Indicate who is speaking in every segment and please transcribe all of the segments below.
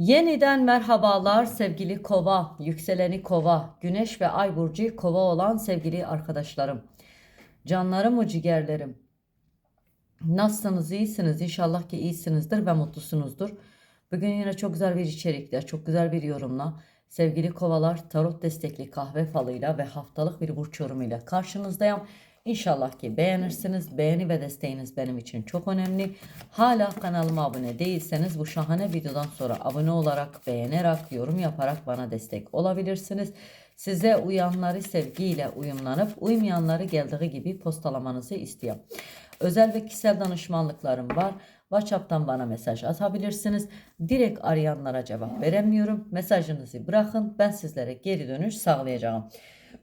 Speaker 1: Yeniden merhabalar sevgili kova, yükseleni kova, güneş ve ay burcu kova olan sevgili arkadaşlarım. Canlarım o ciğerlerim. Nasılsınız, iyisiniz? İnşallah ki iyisinizdir ve mutlusunuzdur. Bugün yine çok güzel bir içerikle, çok güzel bir yorumla sevgili kovalar tarot destekli kahve falıyla ve haftalık bir burç yorumuyla karşınızdayım. İnşallah ki beğenirsiniz. Beğeni ve desteğiniz benim için çok önemli. Hala kanalıma abone değilseniz bu şahane videodan sonra abone olarak, beğenerek, yorum yaparak bana destek olabilirsiniz. Size uyanları sevgiyle uyumlanıp uymayanları geldiği gibi postalamanızı istiyorum. Özel ve kişisel danışmanlıklarım var. WhatsApp'tan bana mesaj atabilirsiniz. Direkt arayanlara cevap veremiyorum. Mesajınızı bırakın. Ben sizlere geri dönüş sağlayacağım.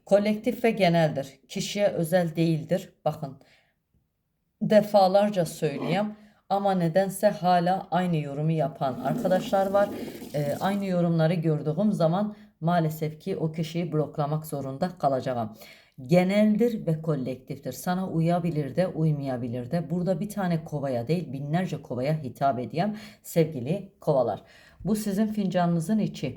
Speaker 1: Kolektif ve geneldir. Kişiye özel değildir. Bakın defalarca söyleyeyim ama nedense hala aynı yorumu yapan arkadaşlar var. Ee, aynı yorumları gördüğüm zaman maalesef ki o kişiyi bloklamak zorunda kalacağım. Geneldir ve kolektiftir. Sana uyabilir de uymayabilir de. Burada bir tane kovaya değil binlerce kovaya hitap edeyim sevgili kovalar. Bu sizin fincanınızın içi.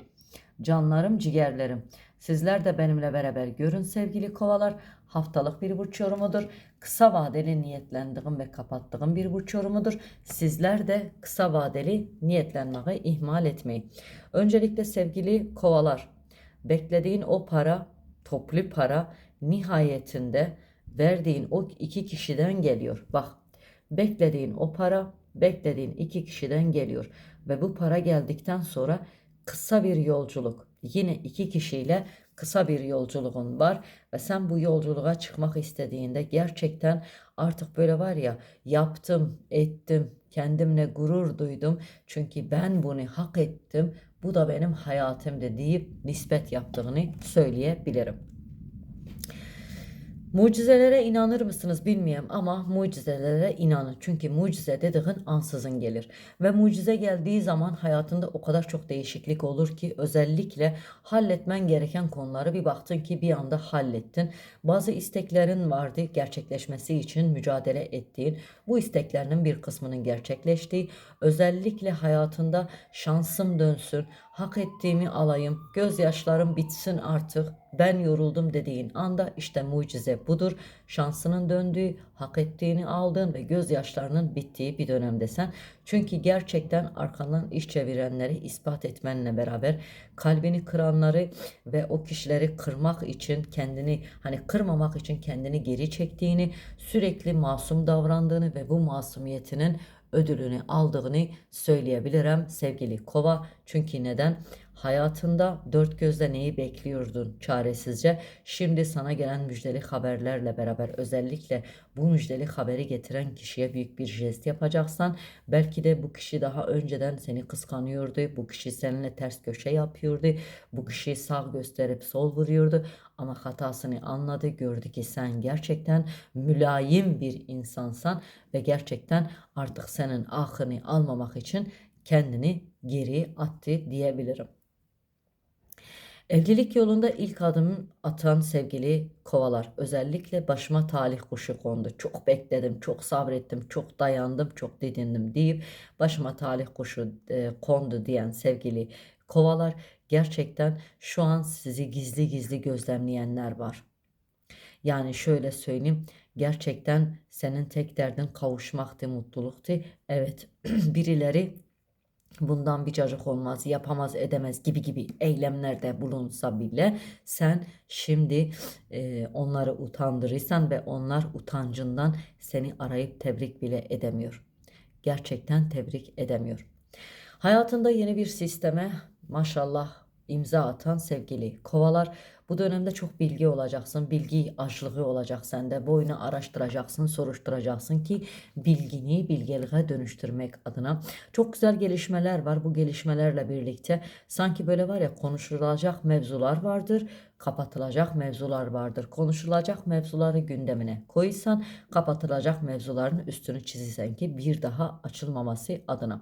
Speaker 1: Canlarım, ciğerlerim. Sizler de benimle beraber görün sevgili kovalar. Haftalık bir burç yorumudur. Kısa vadeli niyetlendiğim ve kapattığım bir burç yorumudur. Sizler de kısa vadeli niyetlenmeyi ihmal etmeyin. Öncelikle sevgili kovalar, beklediğin o para, toplu para nihayetinde verdiğin o iki kişiden geliyor. Bak, beklediğin o para, beklediğin iki kişiden geliyor ve bu para geldikten sonra kısa bir yolculuk. Yine iki kişiyle kısa bir yolculuğun var ve sen bu yolculuğa çıkmak istediğinde gerçekten artık böyle var ya yaptım, ettim, kendimle gurur duydum. Çünkü ben bunu hak ettim. Bu da benim hayatımdı deyip nispet yaptığını söyleyebilirim. Mucizelere inanır mısınız bilmiyorum ama mucizelere inanın. Çünkü mucize dediğin ansızın gelir. Ve mucize geldiği zaman hayatında o kadar çok değişiklik olur ki özellikle halletmen gereken konuları bir baktın ki bir anda hallettin. Bazı isteklerin vardı gerçekleşmesi için mücadele ettiğin. Bu isteklerinin bir kısmının gerçekleştiği. Özellikle hayatında şansım dönsün, hak ettiğimi alayım, gözyaşlarım bitsin artık, ben yoruldum dediğin anda işte mucize budur. Şansının döndüğü, hak ettiğini aldığın ve gözyaşlarının bittiği bir dönemdesin. Çünkü gerçekten arkandan iş çevirenleri ispat etmenle beraber kalbini kıranları ve o kişileri kırmak için kendini hani kırmamak için kendini geri çektiğini, sürekli masum davrandığını ve bu masumiyetinin ödülünü aldığını söyleyebilirim sevgili kova. Çünkü neden? Hayatında dört gözle neyi bekliyordun çaresizce? Şimdi sana gelen müjdeli haberlerle beraber özellikle bu müjdeli haberi getiren kişiye büyük bir jest yapacaksan belki de bu kişi daha önceden seni kıskanıyordu. Bu kişi seninle ters köşe yapıyordu. Bu kişi sağ gösterip sol vuruyordu ama hatasını anladı, gördü ki sen gerçekten mülayim bir insansan ve gerçekten artık senin ahını almamak için kendini geri attı diyebilirim. Evlilik yolunda ilk adım atan sevgili kovalar. Özellikle başıma talih kuşu kondu. Çok bekledim, çok sabrettim, çok dayandım, çok didindim deyip başıma talih kuşu e, kondu diyen sevgili kovalar. Gerçekten şu an sizi gizli gizli gözlemleyenler var. Yani şöyle söyleyeyim. Gerçekten senin tek derdin kavuşmaktı, mutluluktu. Evet birileri bundan bir cacık olmaz, yapamaz, edemez gibi gibi eylemlerde bulunsa bile sen şimdi e, onları utandırırsan ve onlar utancından seni arayıp tebrik bile edemiyor. Gerçekten tebrik edemiyor. Hayatında yeni bir sisteme maşallah imza atan sevgili kovalar bu dönemde çok bilgi olacaksın. Bilgi açlığı olacak sende. Boyunu araştıracaksın, soruşturacaksın ki bilgini bilgeliğe dönüştürmek adına. Çok güzel gelişmeler var. Bu gelişmelerle birlikte sanki böyle var ya konuşulacak mevzular vardır. Kapatılacak mevzular vardır. Konuşulacak mevzuları gündemine koysan kapatılacak mevzuların üstünü çizilsen ki bir daha açılmaması adına.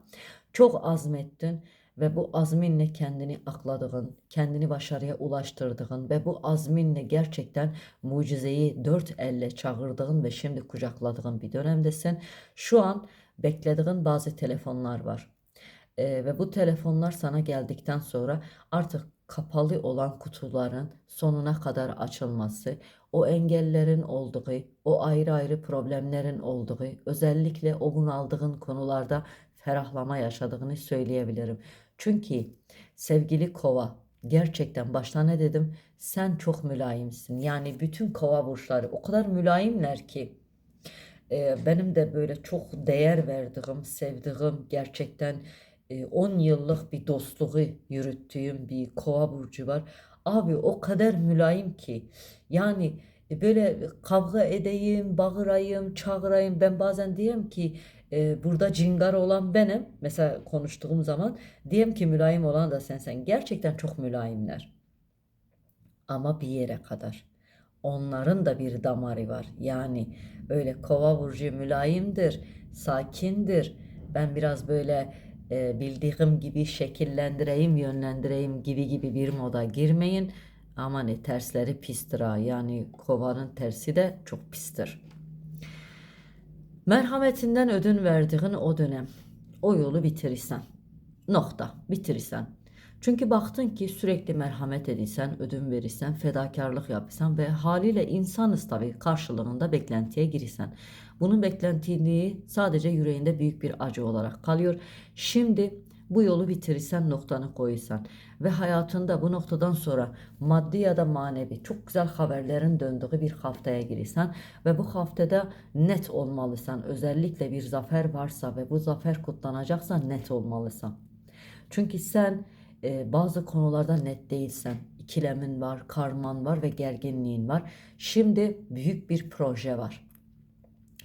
Speaker 1: Çok azmettin ve bu azminle kendini akladığın, kendini başarıya ulaştırdığın ve bu azminle gerçekten mucizeyi dört elle çağırdığın ve şimdi kucakladığın bir dönemdesin. Şu an beklediğin bazı telefonlar var. Ee, ve bu telefonlar sana geldikten sonra artık kapalı olan kutuların sonuna kadar açılması, o engellerin olduğu, o ayrı ayrı problemlerin olduğu, özellikle o bunaldığın konularda ferahlama yaşadığını söyleyebilirim. Çünkü sevgili kova gerçekten başta ne dedim? Sen çok mülayimsin. Yani bütün kova burçları o kadar mülayimler ki e, benim de böyle çok değer verdiğim, sevdiğim gerçekten e, 10 yıllık bir dostluğu yürüttüğüm bir kova burcu var. Abi o kadar mülayim ki yani e, böyle kavga edeyim, bağırayım, çağırayım. Ben bazen diyeyim ki e, burada cingar olan benim. Mesela konuştuğum zaman diyeyim ki mülayim olan da sensen. Gerçekten çok mülayimler. Ama bir yere kadar. Onların da bir damarı var. Yani böyle kova burcu mülayimdir, sakindir. Ben biraz böyle e, bildiğim gibi şekillendireyim, yönlendireyim gibi gibi bir moda girmeyin. Ama ne tersleri pistir ha. Yani kovanın tersi de çok pistir. Merhametinden ödün verdiğin o dönem. O yolu bitirirsen. Nokta. Bitirirsen. Çünkü baktın ki sürekli merhamet edilsen, ödün verirsen, fedakarlık yapırsan ve haliyle insanız tabii karşılığında beklentiye girirsen. Bunun beklentiliği sadece yüreğinde büyük bir acı olarak kalıyor. Şimdi bu yolu bitirirsen noktanı koysan ve hayatında bu noktadan sonra maddi ya da manevi çok güzel haberlerin döndüğü bir haftaya girirsen ve bu haftada net olmalısın. Özellikle bir zafer varsa ve bu zafer kutlanacaksa net olmalısın. Çünkü sen e, bazı konularda net değilsen, ikilemin var, karman var ve gerginliğin var. Şimdi büyük bir proje var.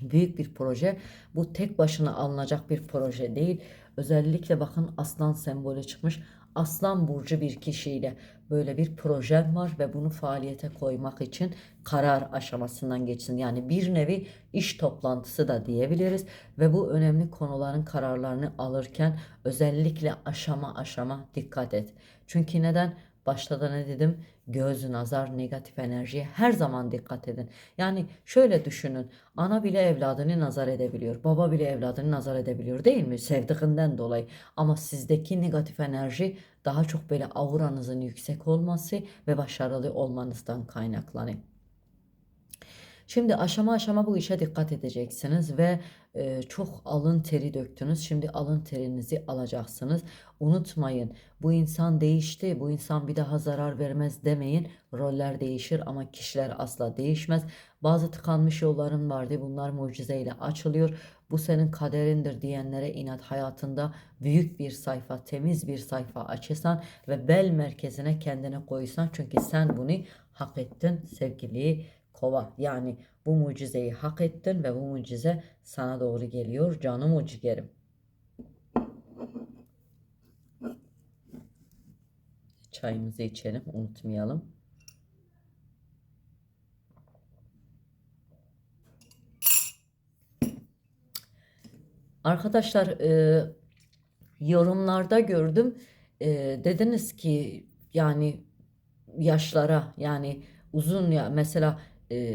Speaker 1: Büyük bir proje. Bu tek başına alınacak bir proje değil. Özellikle bakın aslan sembolü çıkmış. Aslan burcu bir kişiyle böyle bir projem var ve bunu faaliyete koymak için karar aşamasından geçsin. Yani bir nevi iş toplantısı da diyebiliriz ve bu önemli konuların kararlarını alırken özellikle aşama aşama dikkat et. Çünkü neden? Başta da ne dedim? Göz, nazar, negatif enerjiye her zaman dikkat edin. Yani şöyle düşünün. Ana bile evladını nazar edebiliyor. Baba bile evladını nazar edebiliyor değil mi? Sevdiğinden dolayı. Ama sizdeki negatif enerji daha çok böyle auranızın yüksek olması ve başarılı olmanızdan kaynaklanıyor. Şimdi aşama aşama bu işe dikkat edeceksiniz ve e, çok alın teri döktünüz. Şimdi alın terinizi alacaksınız. Unutmayın bu insan değişti, bu insan bir daha zarar vermez demeyin. Roller değişir ama kişiler asla değişmez. Bazı tıkanmış yolların vardı. Bunlar mucizeyle açılıyor. Bu senin kaderindir diyenlere inat hayatında büyük bir sayfa, temiz bir sayfa açırsan ve bel merkezine kendini koysan. Çünkü sen bunu hak ettin sevgili kova. Yani bu mucizeyi hak ettin ve bu mucize sana doğru geliyor canım o ciğerim. Çayımızı içelim unutmayalım. Arkadaşlar e, yorumlarda gördüm. E, dediniz ki yani yaşlara yani uzun ya mesela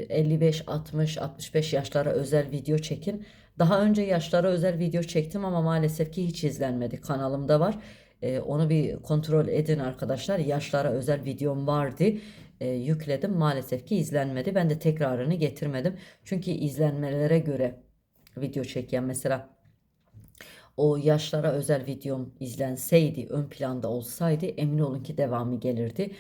Speaker 1: 55, 60, 65 yaşlara özel video çekin. Daha önce yaşlara özel video çektim ama maalesef ki hiç izlenmedi. Kanalımda var. E, onu bir kontrol edin arkadaşlar. Yaşlara özel videom vardı. E, yükledim. Maalesef ki izlenmedi. Ben de tekrarını getirmedim. Çünkü izlenmelere göre video çeken mesela o yaşlara özel videom izlenseydi, ön planda olsaydı emin olun ki devamı gelirdi.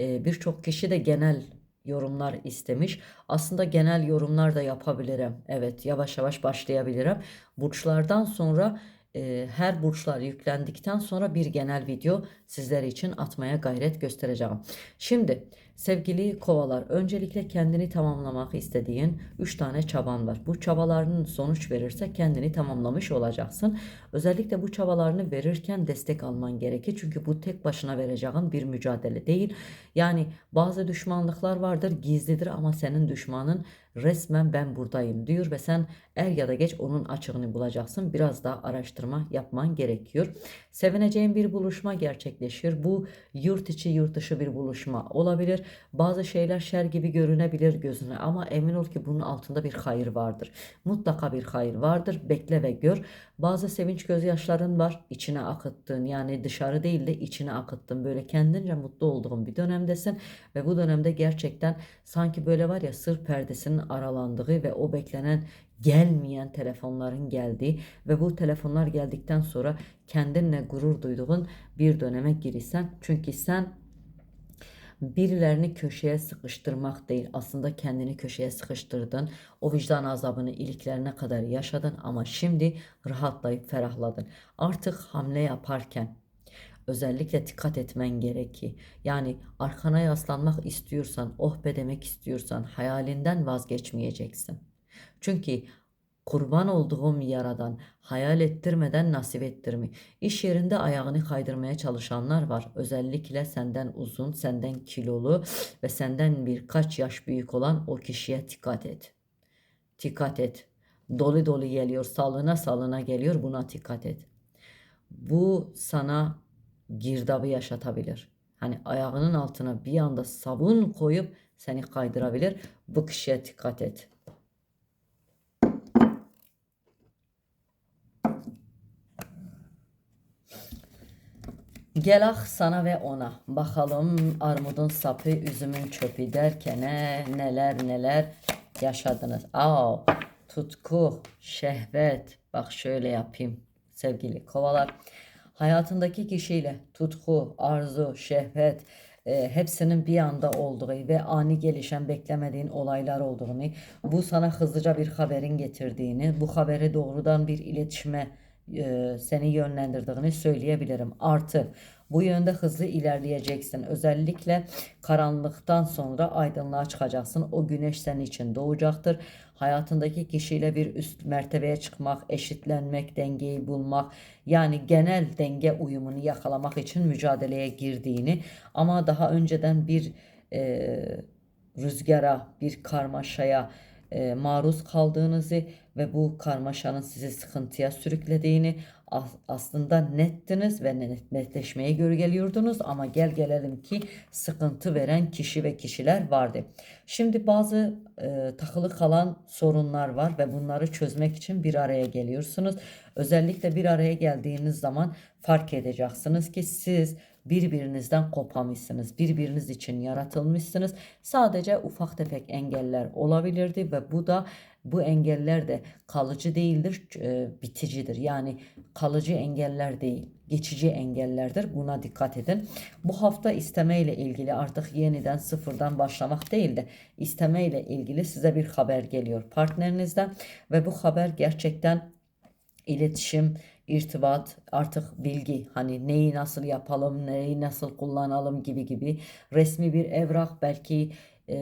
Speaker 1: E, Birçok kişi de genel yorumlar istemiş. Aslında genel yorumlar da yapabilirim. Evet, yavaş yavaş başlayabilirim. Burçlardan sonra e, her burçlar yüklendikten sonra bir genel video sizler için atmaya gayret göstereceğim. Şimdi sevgili kovalar öncelikle kendini tamamlamak istediğin 3 tane çaban var. Bu çabalarının sonuç verirse kendini tamamlamış olacaksın. Özellikle bu çabalarını verirken destek alman gerekir. Çünkü bu tek başına vereceğin bir mücadele değil. Yani bazı düşmanlıklar vardır gizlidir ama senin düşmanın resmen ben buradayım diyor ve sen er ya da geç onun açığını bulacaksın. Biraz daha araştırma yapman gerekiyor. Sevineceğin bir buluşma gerçekleşir. Bu yurt içi yurt dışı bir buluşma olabilir. Bazı şeyler şer gibi görünebilir gözüne ama emin ol ki bunun altında bir hayır vardır. Mutlaka bir hayır vardır. Bekle ve gör. Bazı sevinç gözyaşların var. içine akıttığın yani dışarı değil de içine akıttığın böyle kendince mutlu olduğun bir dönemdesin ve bu dönemde gerçekten sanki böyle var ya sır perdesinin aralandığı ve o beklenen gelmeyen telefonların geldiği ve bu telefonlar geldikten sonra kendinle gurur duyduğun bir döneme girişsen. Çünkü sen birilerini köşeye sıkıştırmak değil aslında kendini köşeye sıkıştırdın. O vicdan azabını iliklerine kadar yaşadın ama şimdi rahatlayıp ferahladın. Artık hamle yaparken özellikle dikkat etmen gerekir. Yani arkana yaslanmak istiyorsan, oh be demek istiyorsan hayalinden vazgeçmeyeceksin. Çünkü kurban olduğum yaradan hayal ettirmeden nasip ettirmi. İş yerinde ayağını kaydırmaya çalışanlar var. Özellikle senden uzun, senden kilolu ve senden birkaç yaş büyük olan o kişiye dikkat et. Dikkat et. Dolu dolu geliyor, salına salına geliyor. Buna dikkat et. Bu sana girdabı yaşatabilir. Hani ayağının altına bir anda sabun koyup seni kaydırabilir. Bu kişiye dikkat et. Gel ah sana ve ona. Bakalım armudun sapı, üzümün çöpü derken neler neler yaşadınız. Aa, tutku, şehvet. Bak şöyle yapayım sevgili kovalar. Hayatındaki kişiyle tutku, arzu, şehvet, e, hepsinin bir anda olduğu ve ani gelişen beklemediğin olaylar olduğunu, bu sana hızlıca bir haberin getirdiğini, bu haberi doğrudan bir iletişime e, seni yönlendirdiğini söyleyebilirim. Artı bu yönde hızlı ilerleyeceksin. Özellikle karanlıktan sonra aydınlığa çıkacaksın. O güneş senin için doğacaktır. Hayatındaki kişiyle bir üst mertebeye çıkmak, eşitlenmek, dengeyi bulmak, yani genel denge uyumunu yakalamak için mücadeleye girdiğini ama daha önceden bir e, rüzgara, bir karmaşaya, e, maruz kaldığınızı ve bu karmaşanın sizi sıkıntıya sürüklediğini aslında nettiniz ve net, netleşmeye göre geliyordunuz ama gel gelelim ki sıkıntı veren kişi ve kişiler vardı. Şimdi bazı e, takılı kalan sorunlar var ve bunları çözmek için bir araya geliyorsunuz. Özellikle bir araya geldiğiniz zaman fark edeceksiniz ki siz birbirinizden kopamışsınız. Birbiriniz için yaratılmışsınız. Sadece ufak tefek engeller olabilirdi ve bu da bu engeller de kalıcı değildir, e, biticidir. Yani kalıcı engeller değil, geçici engellerdir. Buna dikkat edin. Bu hafta isteme ile ilgili artık yeniden sıfırdan başlamak değil de isteme ile ilgili size bir haber geliyor partnerinizden ve bu haber gerçekten iletişim, irtibat, artık bilgi hani neyi nasıl yapalım, neyi nasıl kullanalım gibi gibi resmi bir evrak belki e,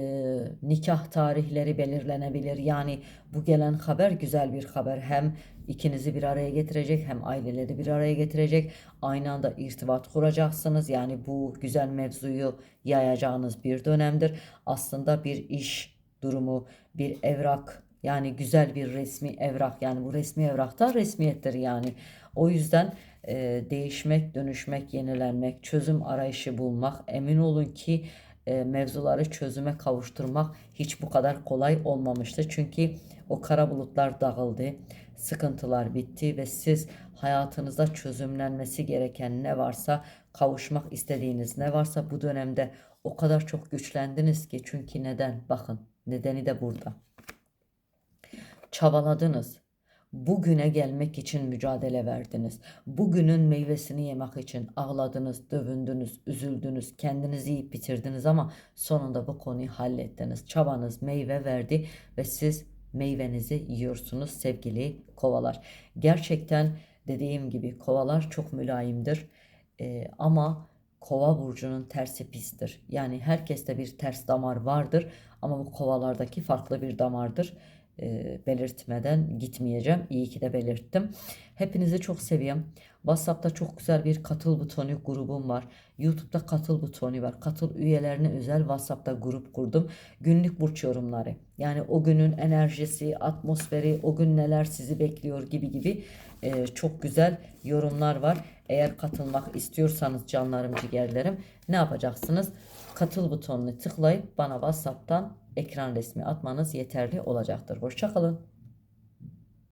Speaker 1: nikah tarihleri belirlenebilir. Yani bu gelen haber güzel bir haber. Hem ikinizi bir araya getirecek hem aileleri bir araya getirecek. Aynı anda irtibat kuracaksınız. Yani bu güzel mevzuyu yayacağınız bir dönemdir. Aslında bir iş durumu, bir evrak yani güzel bir resmi evrak yani bu resmi evrak da resmiyettir yani. O yüzden e, değişmek, dönüşmek, yenilenmek, çözüm arayışı bulmak emin olun ki e, mevzuları çözüme kavuşturmak hiç bu kadar kolay olmamıştı. Çünkü o kara bulutlar dağıldı, sıkıntılar bitti ve siz hayatınızda çözümlenmesi gereken ne varsa, kavuşmak istediğiniz ne varsa bu dönemde o kadar çok güçlendiniz ki çünkü neden? Bakın nedeni de burada. Çabaladınız. Bugüne gelmek için mücadele verdiniz. Bugünün meyvesini yemek için ağladınız, dövündünüz, üzüldünüz, kendinizi yiyip bitirdiniz ama sonunda bu konuyu hallettiniz. Çabanız meyve verdi ve siz meyvenizi yiyorsunuz sevgili kovalar. Gerçekten dediğim gibi kovalar çok mülayimdir ee, ama kova burcunun tersi pistir. Yani herkeste bir ters damar vardır ama bu kovalardaki farklı bir damardır e, belirtmeden gitmeyeceğim. İyi ki de belirttim. Hepinizi çok seviyorum. WhatsApp'ta çok güzel bir katıl butonu grubum var. YouTube'da katıl butonu var. Katıl üyelerine özel WhatsApp'ta grup kurdum. Günlük burç yorumları. Yani o günün enerjisi, atmosferi, o gün neler sizi bekliyor gibi gibi e, çok güzel yorumlar var. Eğer katılmak istiyorsanız canlarım ciğerlerim ne yapacaksınız? Katıl butonunu tıklayıp bana WhatsApp'tan ekran resmi atmanız yeterli olacaktır. Hoşçakalın.